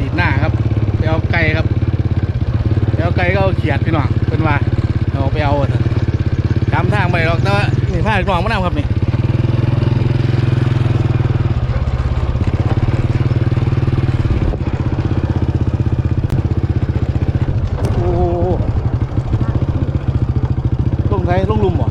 สีหน้าครับไปเอาไก่ครับไปเอาไก่ก็เขียดพี่น้องเป็นว่าเอาไปเอาตามทางไปหรอกแต่ว่านี่ผ้าหนองมะนาวครับนี่ลงไทยลงลุมบ่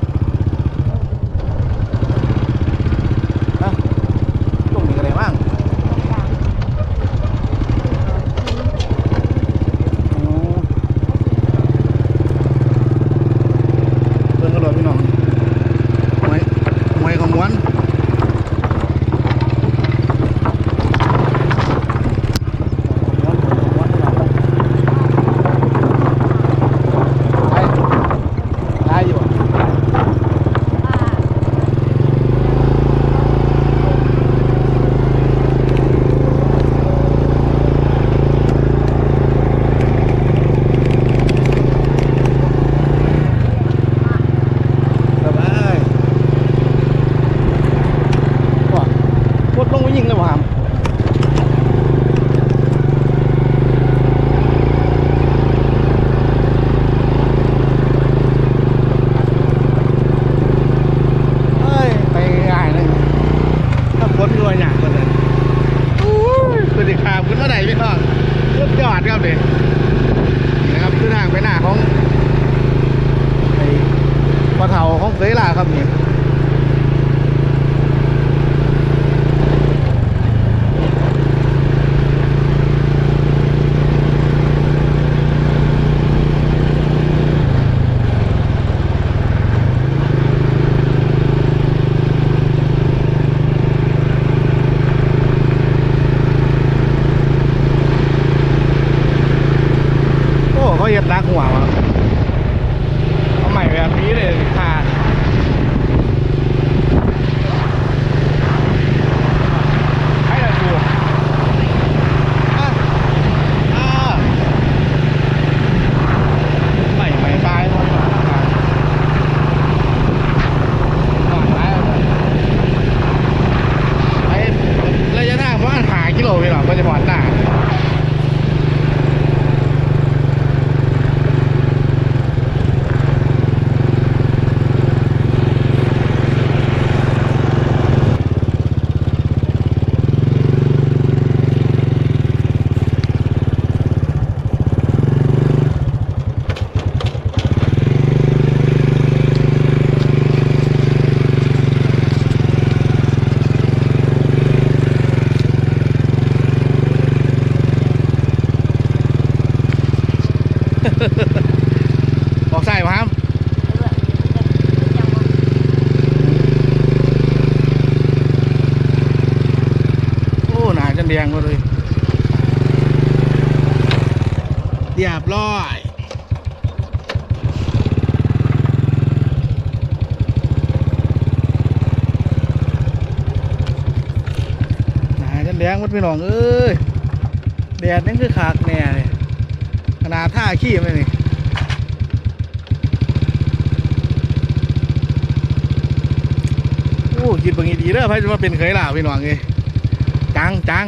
หมดพี่น้องเอ้ยแดดนั่นคือขากแน่เลยขนาดท่าขี้มันนี่โอ้กินบางทีดีเด้อพี่จะมาเป็นเคยล่าพี่น้องเลยจังจัง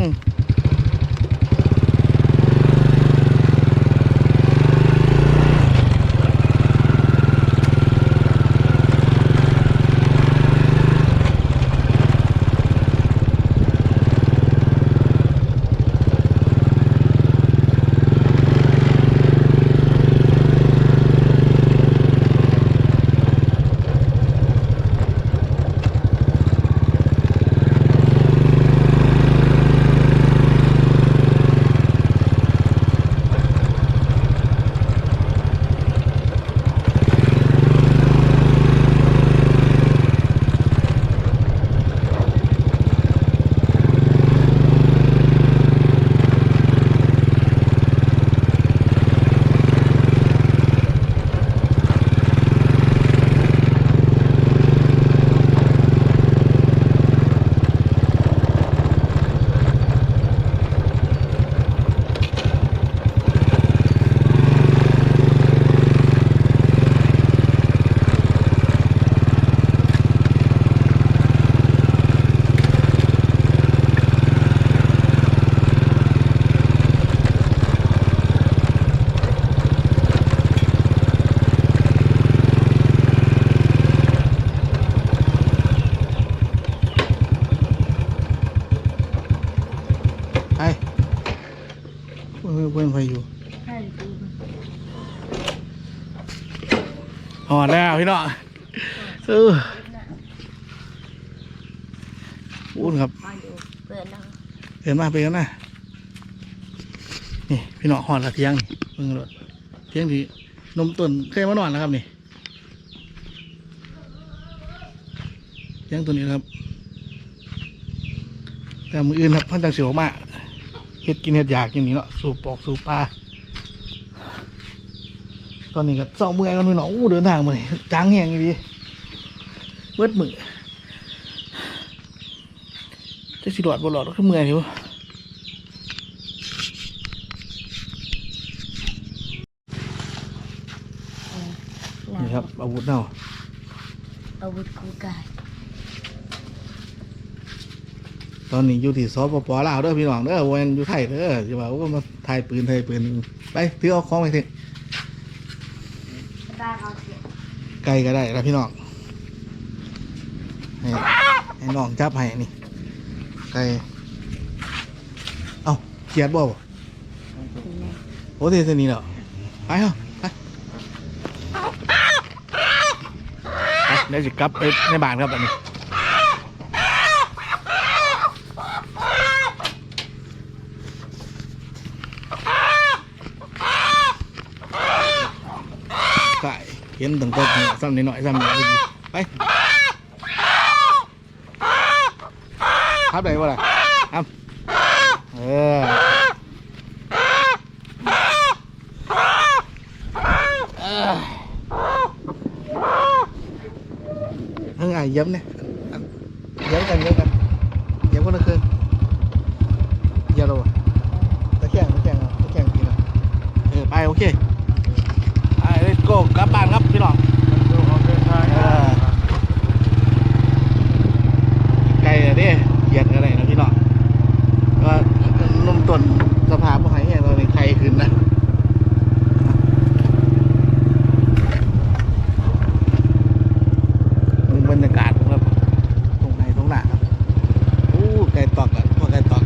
เดินมาไปกันนะนี่พี่น้องหอดละเทียงนี่เพิ่งรถเทียงที่นมต้นเคยมานอนนะครับนี่เทียงตัวนี้ครับ แต่มืออื่นครับพันจังเสียวมากเห็ดกินเห็ดอยากอย่างนี้เนาะสูบปอกสูบปลาตอนนี้ก็เศร้าเมื่อยกันพี่น้องอู้เดินทางมาเลยจางแห้งดีเบิดมือจะ สิหลอดบ่หลอดก็คือเมื่อยอยู่นี่ครับ อาวุธเนาะอาวุธกูกายตอนนี้อยู่ที่สปปลาวเด้อพี่น้องเด้อวันอยู่ไทยเด้อจะว่าโอ้มาถ่ายปืนถ่ายปืนไปถือเอาของไปเถอะได้เขาเสียไกลก็ได้แล้วพี่น้องให้ให้น้องจับให้นี่ ไกลเอ้าเกียดบ่บ่โอ้เทสนี่เนาะไปเถอะไปไปเดี๋ยวจะกลับไปในบ้านครับอันนี้ไก่เห็นตั้งแต่ซ้ำนิดหน่อยซ้ำนิดหน่อยไป ครับไหนวะล่ะครับเออเออเฮ้ยไอ้เย้ำเนี่ยเย้ำกันเย้ำกันเย้ำคนละคืนเย้ำเราอะตะแคงตะแคงเอาตะแคงกินอะเออไปโอเค ไอ้เลสโก้กลับบ้านครับพี่น้องเออไกลเลยดิเหยียดอะไรนะพี่น้องก็นมต้นสภาพพวกไหนเนี่ยเราในไทยขึ้นนะมึงบรรยากาศครับตรงไหนตรงหน้าครับอู้ไก่ตอกอะพวกไก่ตอก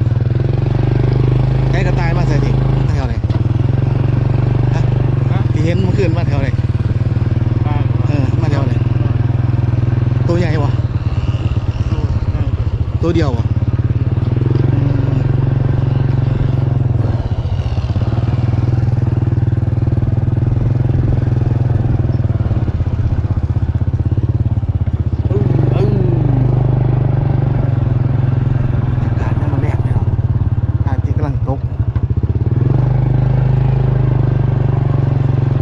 ไก่กระต่ายมาใส่ดิมาแถวไหนฮะ ที่เห็นเมื่อคืนมาแถวไหนเออ มาแถวไหนตัวใหญ่วะตัวเดียววะอืมอื้ออื้ออากาศนี่มันแรงเลยเนาะอาทิตย์กำลังตก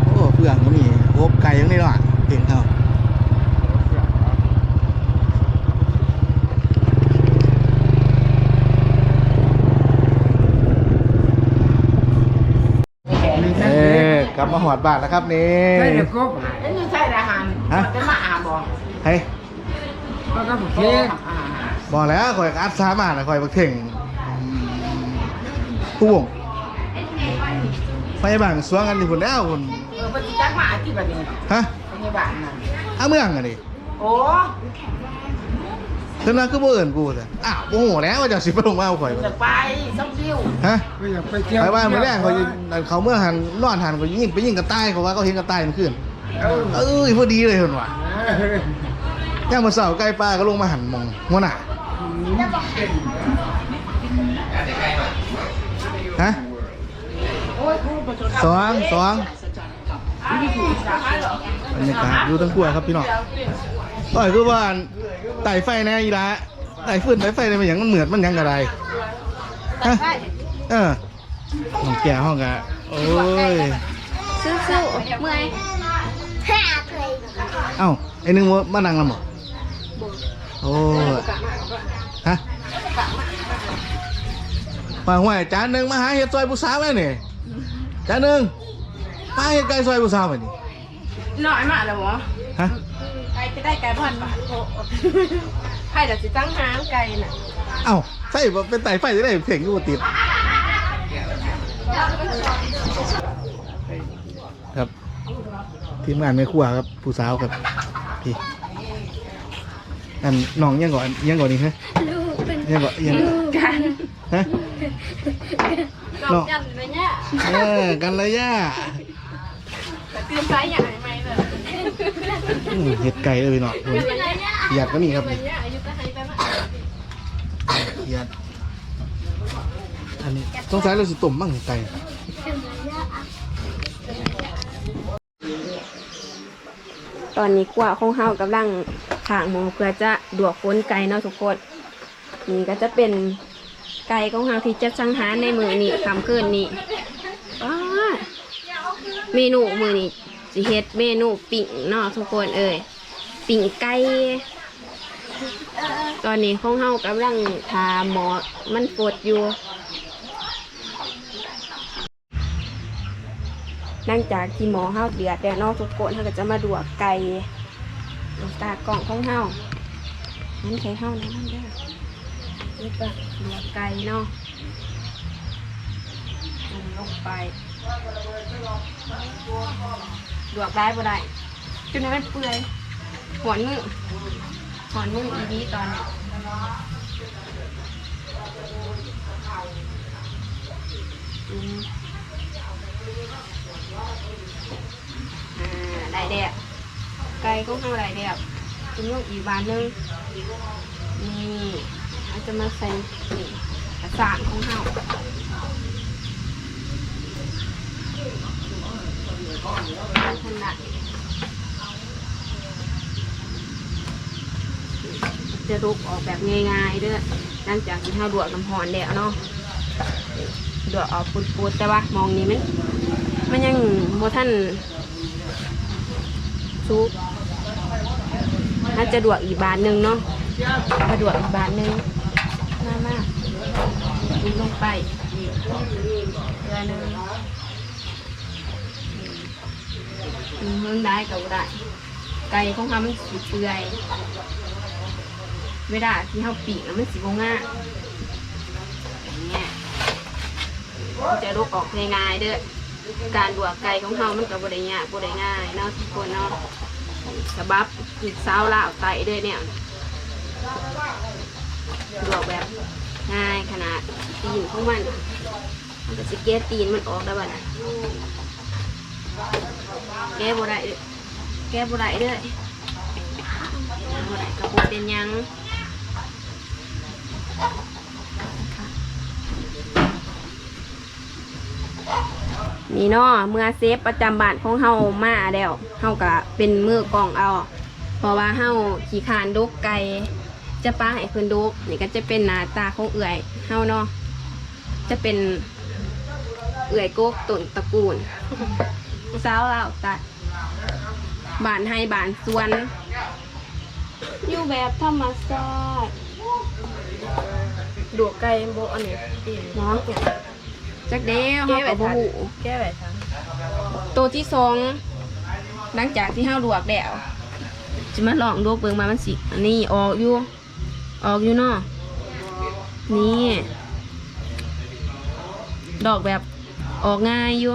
โอ้เพื่อนก็มีโอบไก่ยังนี่เนาะเก่งเขาเอ๊กลับมาหอดบ้านแล้วครับนี่ใช่เด็กกบแล้วนี่ใช่อาหารฮะจะมาอาบอกเฮ้ยแล้วก็บุกโอ้เค้กอาหารบอกแล้วข่อยอัดสามารถนะข่อยบักเท่งผู้วงไฟบังสวงกันที่พุ่นแล้วพุ่นเออ ปฏิจักมาที่แบบนี้ฮะพยาบาลนั่นอ้าเมืองอะดิโอ้เท่านั้นคือบ่เอิญกูแต่อ้าวโอ้โหแล้วว่าจะสิไปลงมาเอาข่อยจะไปซับซิวฮะก็อยากไปเที่ยวไปบ้านมือแรกเขายิงเขาเมื่อหันนอนหันเขายิงไปยิงกระต่ายเขาว่าเขาเห็นกระต่ายมันขึ้นเออเอ้ยพอดีเลยเห็นว่ะย่างมาเสาใกล้ป้าก็ลงมาหันมองหัวหน้าฮะสองสอง บรรยากาศอยู่ทั้งครัวครับพี่น้องต่อยคือว่าไต่ไฟแน่อีละไต่ฟืนไต่ไฟในมันอย่างมันเหมือนมันหยังกระไรฮะเออน้องแก่ห้องกะโอ้ยสู้ๆเมื่อยแฮ่เคยเอ้าไอ้นึงว่ามานั่งลำบ่โอ้ยฮะมาห่วยจานหนึ่งมาหาเห็ดซอยผู้สาวแม่นี่จานหนึ่งมา เห็ดไก่ซอยผู้สาวแม่นี่หน่อยมาแล้วหรอฮะไก่จะได้ไก่พันบาทโอ้ไข่เดี๋ยวสิตั้งหางไก่น่ะเอ้าใส่บ่เป็นไต่ไฟจะได้เพ่งอยู่บ่ติด ครับ ทีมงานไม่ครัวครับ ผู้สาวครับพี่อันน้องยังก่อนยังก่อนนี่ฮะลูกเป็นยังก่อนยังกันฮะกอบยันไปเนี่ย เออกันเลยย่า แต่ตื่นสายอย่างไรไหมแบบอืมเห็ดไก่เลยพี่น้องโอ้ยเป็นไรเนี่ยอยากก็มีครับเป็นเนี่ยอายุจะให้ไปมาเห็ดอันนี้สงสัยเราสิต้มบ้างไก่ตอนนี้กว่าของเฮากำลังถางหมูเพื่อจะดวกค้นไก่เนาะทุกคนนี่ก็จะเป็นไก่ของเฮาที่จะสังหารในมือนี่คำคืนนี่อ้า เมนูมือนี่สิเฮ็ดเมนูปิ่งเนาะทุกคนเอ้ยปิ่งไก่ตอนนี้ของเฮากำลังทาหมอมันปวดอยู่หลังจากที่หมอเฮาเดือดแล้วเนาะทุกคนเฮาก็จะมาดวกไก่ตากล่องของเฮานั่นใช้เฮานะนั่นเด้อนี่ปะดวกไก่เนาะจุ่มลงไป ดวกได้บ่ได้จนให้มันเปื่อยหอนมือหอนมืออีดีตอนนี้อืมอ่าได้เดียไก่ก็เข้าได้เดียจุ่มลงอีกบานนึงนี่เราจะมาใส่กระสานของเฮาขนาด จะรุกออกแบบง่ายๆเด้อหลังจากที่เฮาดวกน้ำหอนแล้วเนาะดวกออกปุดๆแต่ว่ามองนี้มันมันยังโมท่านซุปน่าจะดวกอีกบาทหนึ่งเนาะมาดวกอีกบาทหนึ่งมากมากลงไปอีกเดือนหนึ่งอืม เมืองได้กับได้ ไก่ของเขามันสีเปื่อยเวลาที่เขาปีกแล้วมันสีบง่าอย่างเงี้ยจะลุกออกง่ายๆเด้อการดวกไก่ของเฮามันก็บ่ได้ยากบ่ได้ง่ายเนาะทุกคนเนาะกระบับคือสาลาวไตเด้อเนี่ยดวกแบบง่ายขนาดตีนของมันมันก็สิแก้ตีนมันออกได้บ่น่ะ แก้บ่ได้แก้บ่ได้เด้อบ่ได้ก็บ่เป็นยังนี่เนาะเมื่อเซฟประจำบ้านของเฮามาแล้วเฮาก็เป็นมือกองเอา เพราะว่าเฮาขี้คานดุกไก่จะป้าให้เพิ่นดุกนี่ก็จะเป็นหน้าตาของเอื่อยเฮาเนาะจะเป็นเอื่อยโกกต้นตระกูล สาวลาวตัดบ้านให้บ้านสวน อยู่แบบธรรมชาติดวกไก่โบอันนี้ตีนเนาะจักเดียวเฮาก็บ่ฮู้แก้ไหวทันตัวที่สองหลังจากที่เฮาลวกแล้วจะมาลองลวกเบิ่งมามันสิอันนี้ออกอยู่ ออกอยู่เนาะนี่ ดอกแบบออกง่ายอยู่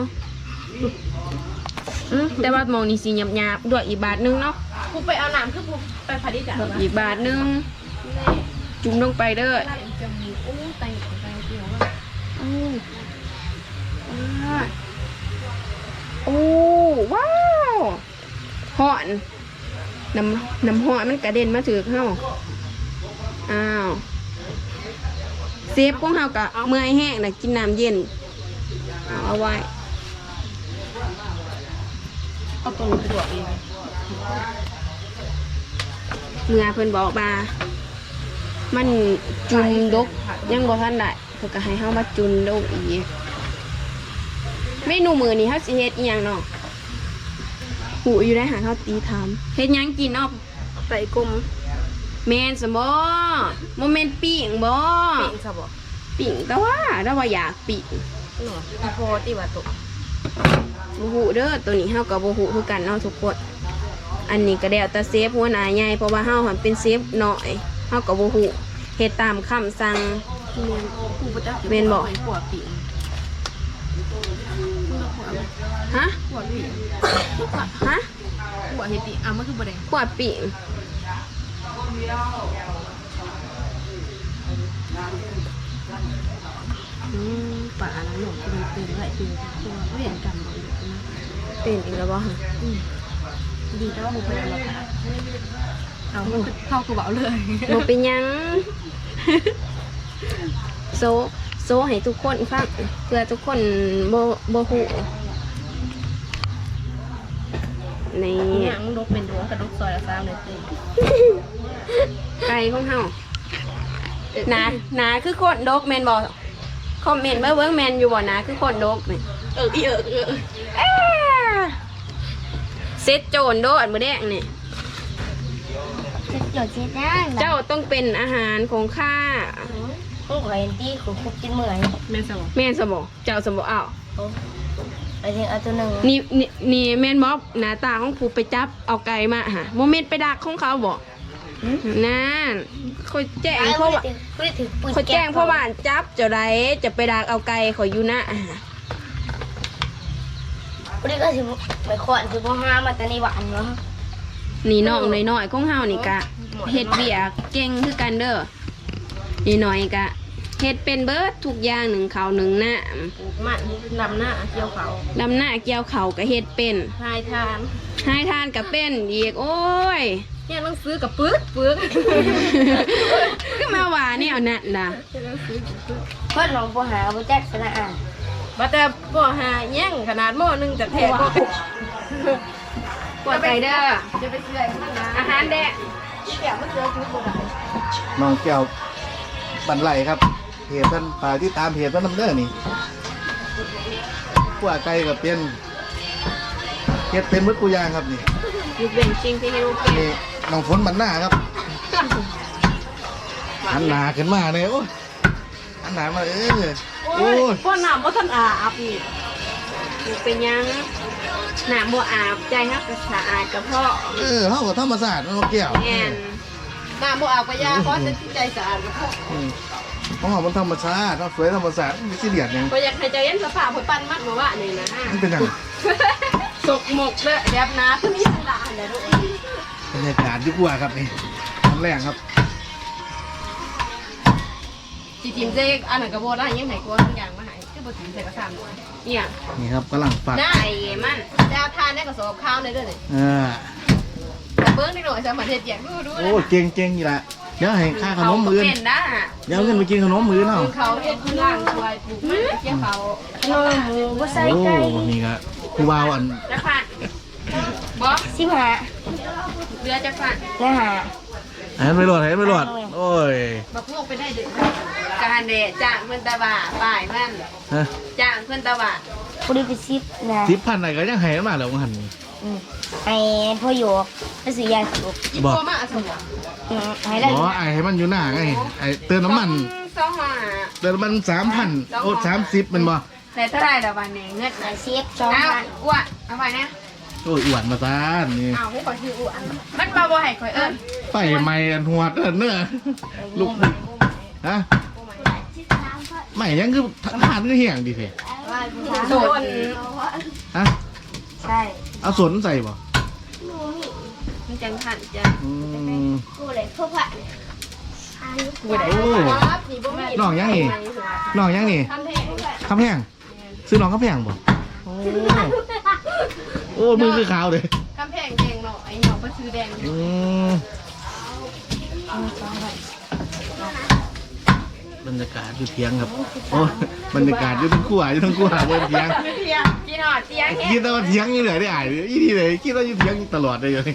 อืมแต่ว่ามองนี่สีหยาบๆด้วยอีกบาทหนึงเนาะกูไปเอาน้ำคือกูไปพาดิจ่าดอกอีกบาทหนึงจุ่มลงไปเด้อจมูกอู้ไตไตเดียวโอ้ว้าวโอ้ว้าวหอนน้ำน้ำหอนมันกระเด็นมาถือเข้าอ้าวเซฟของเฮากะเมื่อยแห้งนะกินน้ำเย็นเอาเอาไว้ เอาตัวนี้ดวกเองเมื่อเพิ่นบอกมามันจุนดกยังบ่ทันได้เพิ่นก็ให้เฮามาจุนดกอีกเมนูมื้อนี้เฮาสิเฮ็ดอีหยังเนาะหูอยู่ได้หาเฮาตีถามเฮ็ดหยังกินเนาะไตกลมแม่นสมบ่บ่แม่นปิ้งบ่ปีกซะบ่ปิ้งแต่ว่าเราว่าอยากปิ้งหนูอีโพตีว่าตก บ่ฮู้เด้อตัวนี้เฮาก็บ่ฮู้คือกันเนาะทุกคนอันนี้ก็แล้วแต่เซฟหัวหน้าใหญ่เพราะว่าเฮาหันเป็นเซฟน้อยเฮาก็บ่ฮู้เฮ็ดตามคำสั่งเมนบ่จักฮะฮะหัวเฮติอะมันคือบ่ได้ขวดปิ้งอืมป่าน้ำหนองที่มันตื่นไหวตื่นตัวเวียนกัน เป็นอีกแล้วบ่ดีแต่ว่าบุเป็นอะไรค่ะเอาเข้ากูเบาเลยบ่เป็นหยังโซโซให้ทุกคนฟังเพื่อทุกคนบ่บ่ฮู้นี่เนี่ยมึงดกเป็นดวงกระดกซอยละสามเลยสิไก่ของเฮาหนาหนาคือคนดกแม่นบ่คอมเมนต์เบิ่งเบิ่งแม่นอยู่บ่หนาคือคนดกนี่เอออีเออเอออ้าเซ็ตโจรโดดมื้อแดงนี่เดี๋ยวเจ๊ได้เจ้าต้องเป็นอาหารของข้าพวกเห็นที่ขุคุกกินเหมือนแม่สมองแม่นสมบ่เจ้าสมบ่อ้าวไปถึงเอาตัวหนึ่งนี่นี่นี่แม่นบ่หน้าตาของผู้ไปจับเอาไก่มาหะโมเมนต์ไปดักของเขาบ่นั่นเขาแจ้งเพราะว่าไม่ได้ถือปืนเขาแจ้งเพราะว่าจับเจ้าใดจะไปดักเอาไก่เขาอยู่นะ ไม่ได้ก็ถือไปขอนถือพ่อห้ามาแต่ในหวานเนาะนี่น้องน้อยๆของเฮานี่กะเฮ็ดเบียกเก่งคือกันเด้อนี่น้อยกะเฮ็ดเป็นเบิดทุกอย่างหนึ่งข้าวหนึ่งน้ำปลูกมันลำหน้าเกี่ยวเขาลำหน้าเกี่ยวเขาก็เฮ็ดเป็นทายทานให้ทานก็เป็นอีกโอ้ยเนี่ยต้องซื้อกับปึ๊กปึ๊กก็มาว่าแนวนั้นล่ะเพื่อนน้องพ่อหาพ่อแจ็คสนะอะ มาแต่บ่หาแย่งขนาดหม้อหนึงจะแทกก็ปวดไก่เด้อจะไปซื้อไอ้ข้างหน้าอาหารแดะเดี๋ยวมันเจอชุดบ่ได้น้องแก้วบันไหลครับเพจเพิ่นฝากที่ตามเพจเพิ่นนำเด้อนี่ขั่วไก่กับเป็นเฮ็ดเป็นมืดกูยางครับนี่อยู่เป็นจริงที่ให้รู้เป็นนี่น้องฝนบันหน้าครับหันหนาขึ้นมาเลยโอ้ยหันหนามาเออ โอ้ยพ่อน้ำว่าท่านอาบนี่อยู่เป็นหยังหน้าบ่อาบใจฮักก็สะอาดกับพ่อเออเฮาก็ธรรมศาสตร์น้องแก้วแม่นน้ำบ่อาบก็ยาเพราะจะใจสะอาดกับพ่ออืมของเรามันธรรมชาติเราสวยธรรมศาสตร์มีสิเดียดหยังก็อยากให้ใจเย็นสภาพเพิ่นปั้นมัดมาว่านี่นะมันเป็นหยังสกหมกเด้อแบบน้าเพิ่นมีสันดานเด้อลูกบรรยากาศดีกว่าครับนี่น้ำแรงครับ จีทีมเจอันนั้นก็บ่ได้ยังไหนกลัวทุกอย่างมาให้คือบ่ทีมใส่กระซามด้วยเนี่ยนี่ครับกำลังฝักหน้าไอ้มันจะเอาทานได้กับสอบข้าวในเด้อนี่อ่าแต่เบิ้งนิดหน่อยสามารถเฮ็ดอย่างดูดูโอ้เก่งเก่งอยู่ละเดี๋ยวให้ค่าขนมมือเขานเป็นได้เดี๋ยวเอาเงินไปกินขนมมือเนาะเขาเฮ็ดพื้นล่างช่วยปลูกมันเกี่ยวเขาน้องหมูก็ใส่โอ้ไก่นี่ก็คือวาวอันจะผ่านบอสสิบหาเรือจะผ่านเนื้อหาอันนั้นไม่รอดอันนั้นไม่รอดโอ้ยบักพวกไปได้เด้อ การเดะจ้างเพื่อนตาบ่าฝ่ายมันฮะ Dạ, จ้างเพื่อนตาบ่าพูดไปสิบนะทิปพันไหนก็ยังให้มาแล้วหัน อืมไอ้พ่อโยกไปซื้อยาสูบอีบอกโปมาสมองอืมให้ได้บอกไอ้ให้มันอยู่หน้าไงไอ้เติมน้ำมัน สองห้าเติมน้ำมันสามพันโอ้สามสิบมันบ่แต่เท่าไหรละวันนี้เงินไอ้สิบสองเอาพันอ้วนเอาไปนะโอ้ยอวดมาซานนี่เอาผู้ก่อชื่ออ้วนมันมาบ่ให้ข่อยเอิ้นไฟไหม้อันหัวเด้อเนื้อลูกฮะ ไม่ยังคือทานก็เหี่ยงดิเพ่โดนฮะใช่เอาสนใส่บ่มันจังขันจ้ะอืมกูเลยพวกพระโอ้ครับนี่บ่มีน้องยังนี่น้องยังนี่ทำแท้ข้าแพงซื้อน้องข้าแพงบ่โอ้โอ้มือคือขาวเลยกำแพงแดงเนาะไอ้หยองก็ซื้อแดงอืม บรรยากาศอยู่เทียงครับโอ้ยบรรยากาศอยู่ทั้งคู่อะอยู่ทั้งคู่อะบนเทียงเตียงกินหอดเตียงเฮ็คิดดว่าเทียงอยู่เลยได้อ่านอีทีเลยคิดว่าอยู่เทียงตลอดเลยอยู่นี่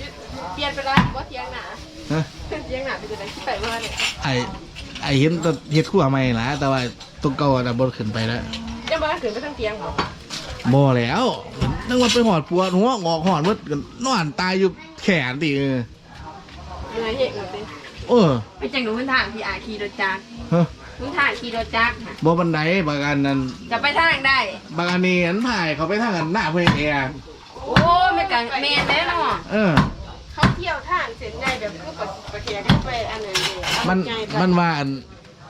เปลี่ยนไปแล้วบ่เที่ยงหน้าฮะเที่ยงหน้าไปจะได้ไปว่าเนี่ยไอไอเห็นแตัวเฮ็ดคู่ใหม่ละแต่ว่าตัวเก่าอะบนขึ้นไปแล้วจะบ่ขึ้นไปทางเตียงบ่บ่แล้วนั่งว่าไปหอดปวดหัวงอกหอดมืดกันนอนตายอยู่แขนติเออยังไงเฮ็ดหนูสิเออไปจังหนูพื้นทางที่อาขี่รถจัก รฮะพื้นทางขี่รถจักรน่ะบ่บันไดบางอันนั้นจะไปทางได้ บางอันนี้อันถ่ายเขาไปทางอันหน้าเพื่อนแอร์โอ้ไม่กันแม่นแน่เนาะเออ เขาเที่ยวทางเส้นใหญ่แบบคือประประแขเข้าไปอันนั้นเลยมันมันว่าอัน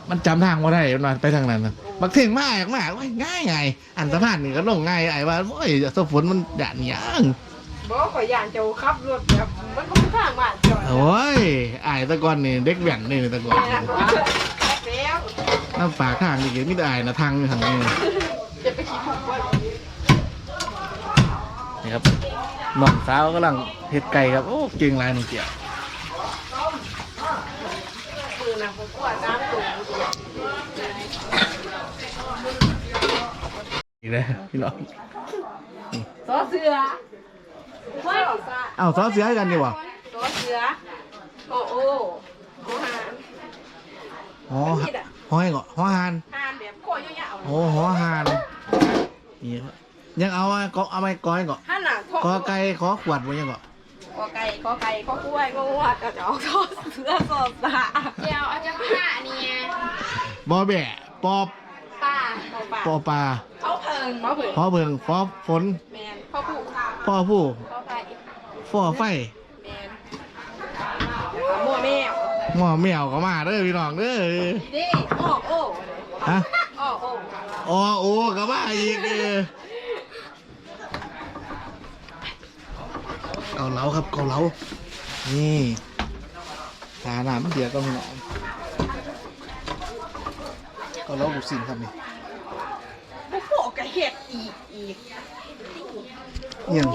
มันจำทางมาได้มันว่าไปทางนั้นน่ะบักเท่งมากมากโอ้ยง่ายไงอันสะพานนี่ก็ลงง่ายไอ้ว่าโอ้ยสฝนมันหยาดหยางบ่ขอยย่านเจ้าขับรถแบบมันก็มีทางมาจอดโอ้ยไอ้ตะกอนนี่เด็กแว่นนี่ตะกอนแล้ว น้ำปากทางอีกเดี๋ยวไม่ได้นะทางอยู่ทางนี้นี่ครับน้องสาวกำลังเฮ็ดไก่ครับ โอ้เก่งหลายน้องเกี่ยวอีกแล้วพี่น้องซอเสือเฮ้ยเอ้าซ้อเสียให้กันดีวะซอเสือโอ้โอ้โอ้หานอ๋อ ห้อยก่อนห้อหานหานแบบโคตรยาวๆโอ้หอหานนี่ครับยังเอาอะก็เอาไม้ก้อยก่อนหันหลังกอไก่ขอขวดไว้ยังก่อนกอไก่กอไก่กอกล้วยกอวัดก็จะออกซอเสือซอสาเดี๋ยวเอาจะผ้าเนี่ยบอแบะปอบป้าเอาป้าปอปลาเขาเพิงเขาเพิงพอเบิงฟอฝนแมนเขาผูกพ่อผู้เขาไปฟอไฟ แมนแล้วก็มั่วแมว หม้อแมวก็มาเด้อพี่น้องเด้อดิอ้อโอ้ฮะอ้อโอ้อ๋อโอ้ก็มาอีกเออเกาเหลาครับเกาเหลานี่หาหนามเดียวก็มีหนามเกาเหลาบุกสินครับนี่พวกโปกกระเห็ดอีกอีกเอียง